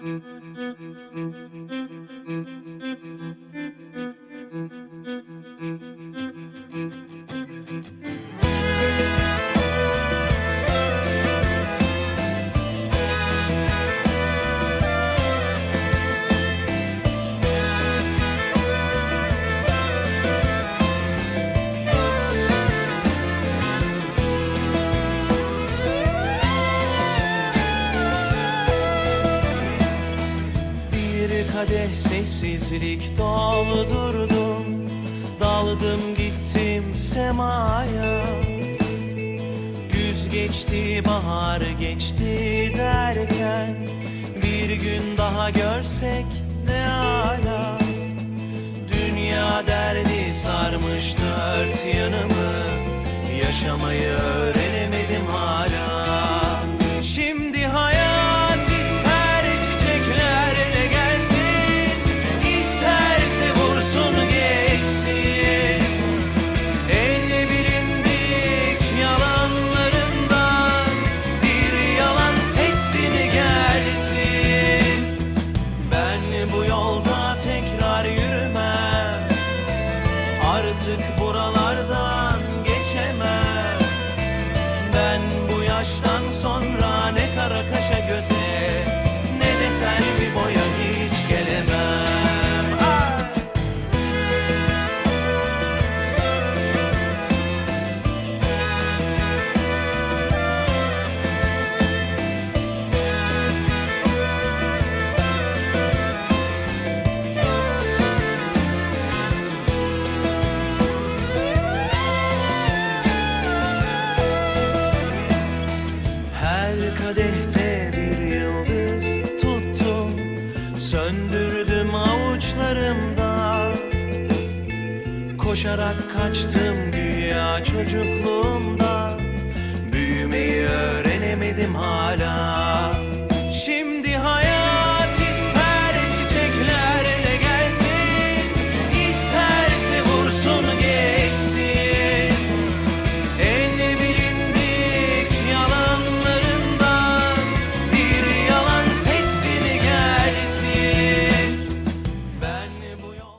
Thank you. Kadeh sessizlik doldurdum Daldım gittim semaya. Güz geçti bahar geçti derken Bir gün daha görsek ne ala. Dünya derdi sarmış dört yanımı Yaşamayı öğrenemedim hala Artık buralardan geçemem. Ben bu yaştan sonra ne kara kaşa göze Ne de selvi boya Söndürdüm avuçlarımda. Koşarak kaçtım güya çocukluğumda